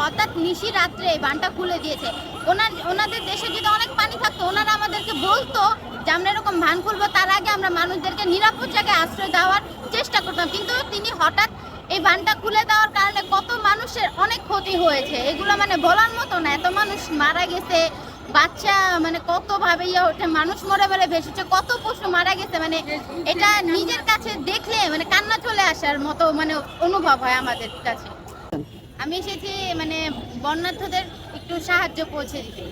হঠাৎ নিশি রাত্রে এই বানটা খুলে দিয়েছে। ওনার, ওনাদের দেশে যদি অনেক পানি থাকতো, ওনারা আমাদেরকে বলতো যে আমরা এরকম ভান খুলবো, তার আগে আমরা মানুষদেরকে নিরাপদ জায়গায় আশ্রয় দেওয়ার চেষ্টা করতাম। কিন্তু তিনি হঠাৎ এই বানটা খুলে দেওয়ার কারণে কত মানুষের অনেক ক্ষতি হয়েছে। এগুলো মানে বলার মতো না, এত মানুষ মারা গেছে, বাচ্চা মানে কত ভাবে ইয়ে ওঠে মানুষ মরে বলে ভেসেছে কত পশু মারা গেছে। মানে এটা নিজের কাছে দেখলে মানে কান্না চলে আসার মতো মানে অনুভব হয় আমাদের কাছে। আমি এসেছি মানে বন্যার্থদের একটু সাহায্য পৌঁছে দিতে।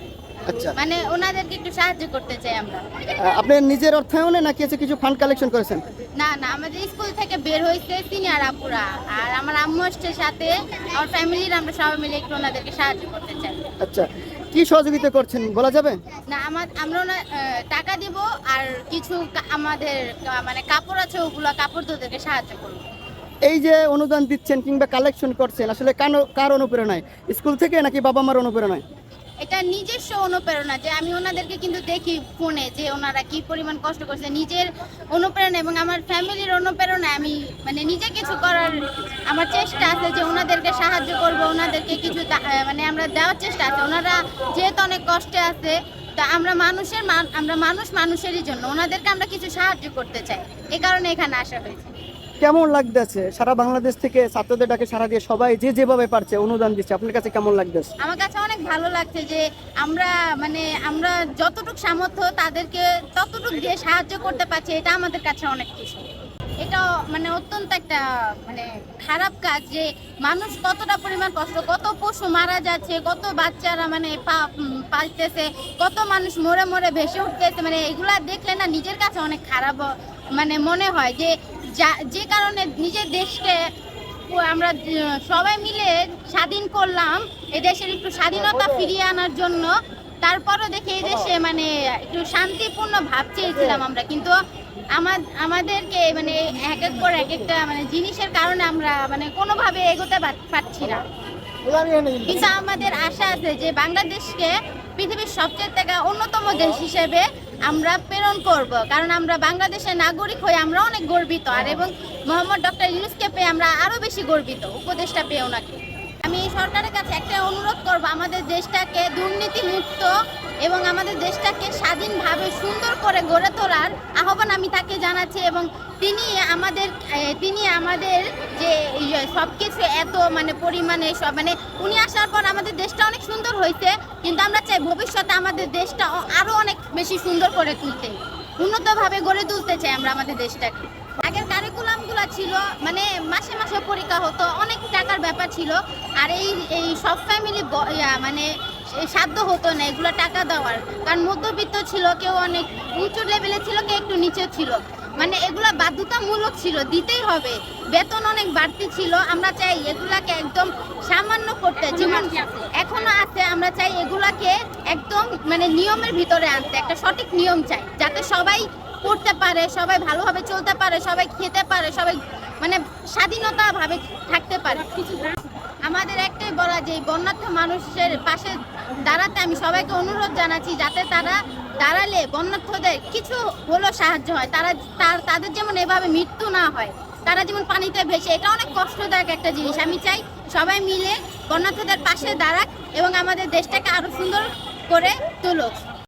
আচ্ছা। মানে ওনাদেরকে একটু সাহায্য করতে চাই আমরা। আপনি নিজের অর্থায়নে নাকি আছে কিছু ফান্ড কালেকশন করেছেন? না না আমাদের স্কুল থেকে বের হয়েছে সিনিয়র আপুরা। আর আমার আম্মু আসছে সাথে আমার ফ্যামিলির আমরা সবাই মিলে একটু ওনাদেরকে সাহায্য করতে চাই। আচ্ছা কি সহযোগিতা করছেন বলা যাবে? না আমার আমরা ওনা টাকা দিব আর কিছু আমাদের মানে কাপড় আছে ওগুলো কাপড় দিয়ে ওদেরকে সাহায্য করব। এই যে অনুদান দিচ্ছেন কিংবা কালেকশন করছেন, আসলে কার কার অনুপ্রেরণায়? স্কুল থেকে নাকি বাবা মার অনুপ্রেরণায়? এটা নিজস্ব অনুপ্রেরণা যে আমি ওনাদেরকে কিন্তু দেখি ফোনে যে ওনারা কি পরিমাণ কষ্ট করছে। নিজের অনুপ্রেরণা এবং আমার ফ্যামিলির অনুপ্রেরণা আমি মানে নিজে কিছু করার আমার চেষ্টা আছে যে ওনাদেরকে সাহায্য করব, ওনাদেরকে কিছু মানে আমরা দেওয়ার চেষ্টা আছে। ওনারা যেহেতু অনেক কষ্টে আছে, তা আমরা মানুষের মান- আমরা মানুষ মানুষেরই জন্য ওনাদেরকে আমরা কিছু সাহায্য করতে চাই। এ কারণে এখানে আসা হয়েছে। কেমন লাগতেছে? সারা বাংলাদেশ থেকে ছাত্রদের ডাকে সারা দিয়ে সবাই যে যেভাবে পারছে অনুদান দিচ্ছে, আপনার কাছে কেমন লাগতেছে? আমার কাছে অনেক ভালো লাগছে যে আমরা মানে আমরা যতটুকু সামর্থ্য তাদেরকে ততটুকু দিয়ে সাহায্য করতে পারছি, এটা আমাদের কাছে অনেক কিছু এটা মানে অত্যন্ত একটা মানে খারাপ কাজ যে মানুষ কতটা পরিমাণ কষ্ট কত পশু মারা যাচ্ছে কত বাচ্চারা মানে পালতেছে কত মানুষ মরে মরে ভেসে উঠতেছে মানে এগুলা দেখলে না নিজের কাছে অনেক খারাপ মানে মনে হয় যে যা- যে কারণে নিজের দেশকে আমরা সবাই মিলে স্বাধীন করলাম এই দেশের একটু স্বাধীনতা ফিরিয়ে আনার জন্য। তারপরও দেখি এই দেশে মানে একটু শান্তিপূর্ণ ভাব চেয়েছিলাম আমরা। কিন্তু আমাদেরকে মানে এক এক করে এক একটা মানে জিনিসের কারণে আমরা মানে কোনোভাবে এগোতে পারছি না। কিন্তু আমাদের আশা আছে যে বাংলাদেশকে পৃথিবীর সবচেয়ে থেকে অন্যতম দেশ হিসেবে আমরা প্রেরণ করব। কারণ আমরা বাংলাদেশের নাগরিক হয়ে আমরা অনেক গর্বিত। আর এবং মোহাম্মদ ডক্টর ইউনুসকে পেয়ে আমরা আরও বেশি গর্বিত। উপদেশটা পেয়ে ওনাকে। আমি সরকারের কাছে একটা করব। আমাদের দেশটাকে দুর্নীতি মুক্ত এবং আমাদের দেশটাকে স্বাধীনভাবে সুন্দর করে গড়ে তোলার আহ্বান আমি তাকে জানাচ্ছি এবং তিনি আমাদের তিনি আমাদের যে সব কিছু এত মানে পরিমাণে সব মানে উনি আসার পর আমাদের দেশটা অনেক সুন্দর হয়েছে, কিন্তু আমরা চাই ভবিষ্যতে আমাদের দেশটা আরও অনেক বেশি সুন্দর করে তুলতে। উন্নতভাবে গড়ে তুলতে চাই আমরা আমাদের দেশটাকে। আগের কারিকুলামগুলো ছিল মানে মাসে মাসে পরীক্ষা হতো, অনেক টাকার ব্যাপার ছিল, আর এই এই সব ফ্যামিলি মানে সাধ্য হতো না এগুলো টাকা দেওয়ার। কারণ মধ্যবিত্ত ছিল, কেউ অনেক উঁচু লেভেলে ছিল, কেউ একটু নিচে ছিল। মানে এগুলো বাধ্যতামূলক ছিল, দিতেই হবে। বেতন অনেক বাড়তি ছিল, আমরা চাই এগুলাকে একদম সামান্য করতে যেমন এখনও আছে, আমরা চাই এগুলাকে একদম মানে নিয়মের ভিতরে আনতে, একটা সঠিক নিয়ম চাই, যাতে সবাই পড়তে পারে, সবাই ভালোভাবে চলতে পারে, সবাই খেতে পারে, সবাই মানে স্বাধীনতা ভাবে থাকতে পারে। আমাদের একটাই বলা যে বন্যার্থ মানুষের পাশে দাঁড়াতে আমি সবাইকে অনুরোধ জানাচ্ছি, যাতে তারা দাঁড়ালে বন্যার্থদের কিছু হলো সাহায্য হয়। তারা, তার, তাদের যেমন এভাবে মৃত্যু না হয়, তারা যেমন পানিতে ভেসে, এটা অনেক কষ্টদায়ক একটা জিনিস। আমি চাই সবাই মিলে বন্যার্থদের পাশে দাঁড়াক এবং আমাদের দেশটাকে আরও সুন্দর করে তুলুক।